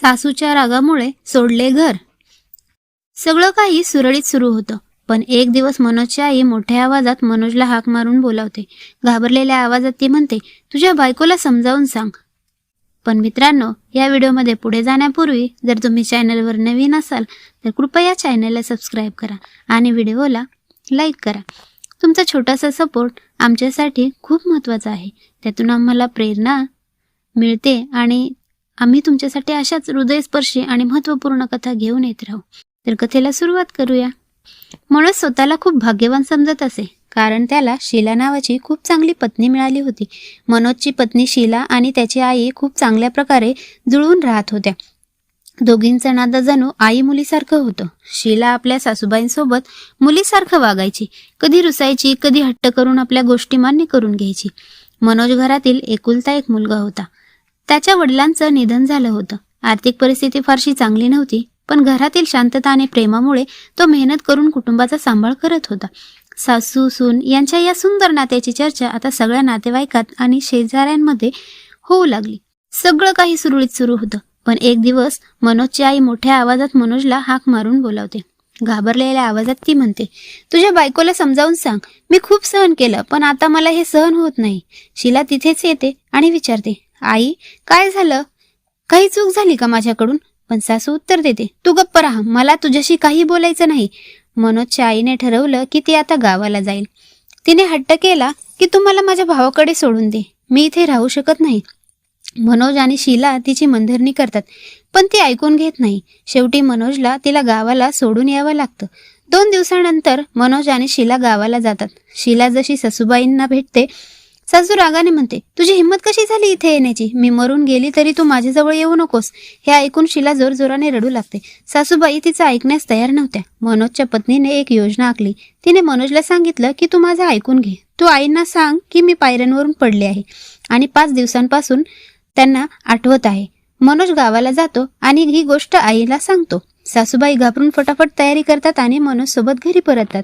सासूच्या रागामुळे सोडले घर. सगळं काही सुरळीत सुरू होतं पण एक दिवस मनोजची आई मोठ्या आवाजात मनोजला हाक मारून बोलावते. घाबरलेल्या आवाजात ती म्हणते तुझ्या बायकोला समजावून सांग. पण मित्रांनो या व्हिडिओमध्ये पुढे जाण्यापूर्वी जर तुम्ही चॅनलवर नवीन असाल तर कृपया चॅनलला सबस्क्राईब करा आणि व्हिडिओला लाईक करा. तुमचा छोटासा सपोर्ट आमच्यासाठी खूप महत्त्वाचा आहे. त्यातून आम्हाला प्रेरणा मिळते आणि आम्ही तुमच्यासाठी अशाच हृदयस्पर्शी आणि महत्त्वपूर्ण कथा घेऊन येत राहू. तर कथेला सुरुवात करूया. मनोज स्वतःला खूप भाग्यवान समजत असे कारण त्याला शीला नावाची खूप चांगली पत्नी मिळाली होती. मनोजची पत्नी शीला आणि त्याची आई खूप चांगल्या प्रकारे जुळून राहत होत्या. दोघींचं नादा जणू आई मुलीसारखं होतं. शीला आपल्या सासूबाईंसोबत मुलीसारखं वागायची. कधी रुसायची कधी हट्ट करून आपल्या गोष्टी मान्य करून घ्यायची. मनोज घरातील एकुलता एक मुलगा होता. त्याच्या वडिलांचं निधन झालं होतं. आर्थिक परिस्थिती फारशी चांगली नव्हती पण घरातील शांतता आणि प्रेमामुळे तो मेहनत करून कुटुंबाचा सांभाळ करत होता. सासू सून यांच्या या सुंदर नात्याची चर्चा आता सगळ्या नातेवाईकात आणि शेजाऱ्यांमध्ये होऊ लागली. सगळं काही सुरळीत सुरू होतं पण एक दिवस मनोजची आई मोठ्या आवाजात मनोजला हाक मारून बोलावते. घाबरलेल्या आवाजात ती म्हणते तुझ्या बायकोला समजावून सांग. मी खूप सहन केलं पण आता मला हे सहन होत नाही. शिला तिथेच येते आणि विचारते आई काय झालं? काही चूक झाली का माझ्याकडून? पण सासू उत्तर देते तू गप्प राहा मला तुझ्याशी काही बोलायचं नाही. मनोजच्या आईने ठरवलं की ती आता गावाला जाईल. तिने हट्ट केला की तू मला माझ्या भावाकडे सोडून दे मी इथे राहू शकत नाही. मनोज आणि शीला तिची मंधरणी करतात पण ती ऐकून घेत नाही. शेवटी मनोजला तिला गावाला सोडून यावं लागतं. दोन दिवसानंतर मनोज आणि शीला गावाला जातात. शीला जशी ससूबाईंना भेटते सासू रागाने म्हणते तुझी हिंमत कशी झाली इथे येण्याची? मी मरून गेली तरी तू माझ्याजवळ येऊ नकोस. हे ऐकून शिला जोरजोराने रडू लागते. सासूबाई तिचं ऐकण्यास तयार नव्हत्या. मनोजच्या पत्नीने एक योजना आखली. तिने मनोजला सांगितलं की तू माझं ऐकून घे. तू आईंना सांग की मी पायऱ्यांवरून पडले आहे आणि पाच दिवसांपासून त्यांना आठवत आहे. मनोज गावाला जातो आणि ही गोष्ट आईला सांगतो. सासूबाई घाबरून फटाफट तयारी करतात आणि मनोज सोबत घरी परततात.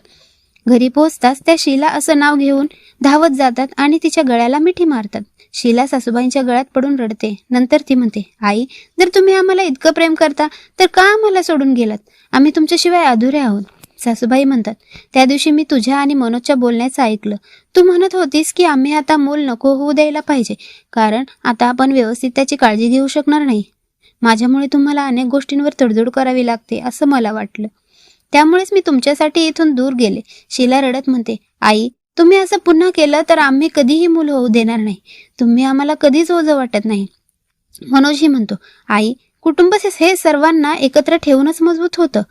घरी पोहोचताच त्या शीला असं नाव घेऊन धावत जातात आणि तिच्या गळ्याला मिठी मारतात. शीला सासूबाईंच्या गळ्यात पडून रडते. नंतर ती म्हणते आई जर तुम्ही आम्हाला इतकं प्रेम करता तर का आम्हाला सोडून गेलात? आम्ही तुमच्याशिवाय अधुरे आहोत. सासूबाई म्हणतात त्या दिवशी मी तुझ्या आणि मनोजच्या बोलण्याचं ऐकलं. तू म्हणत होतीस की आम्ही आता मूल नको होऊ द्यायला पाहिजे कारण आता आपण व्यवस्थित त्याची काळजी घेऊ शकणार नाही. माझ्यामुळे तुम्हाला अनेक गोष्टींवर तडजोड करावी लागते असं मला वाटलं. त्यामुळेच मी तुमच्यासाठी इथून दूर गेले. शिला रडत म्हणते आई तुम्ही असं पुन्हा केलं तर आम्ही कधीही मूल होऊ देणार नाही. तुम्ही आम्हाला कधीच ओझं वाटत नाही. मनोजही म्हणतो आई कुटुंब हे सर्वांना एकत्र ठेवूनच मजबूत होतं.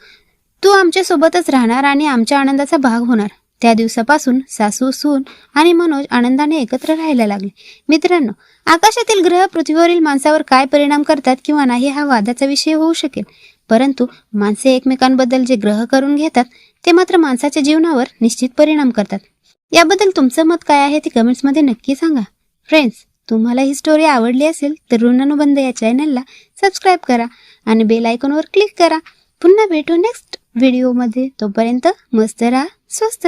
तू आमच्या सोबतच राहणार आणि आमच्या आनंदाचा भाग होणार. त्या दिवसापासून सासू सून आणि मनोज आनंदाने एकत्र राहायला लागले. मित्रांनो आकाशातील ग्रह पृथ्वीवरील माणसावर काय परिणाम करतात किंवा नाही हा वादाचा विषय होऊ शकेल. परंतु माणसे एकमेकांबद्दल जे ग्रह करून घेतात ते मात्र माणसाच्या जीवनावर निश्चित परिणाम करतात. याबद्दल तुमचं मत काय आहे ते कमेंट्समध्ये नक्की सांगा. फ्रेंड्स तुम्हाला ही स्टोरी आवडली असेल तर ऋणानुबंध या चॅनलला सबस्क्राईब करा आणि बेल आयकॉनवर क्लिक करा. पुन्हा भेटू नेक्स्ट व्हिडिओमध्ये तोपर्यंत मस्त राहा स्वस्त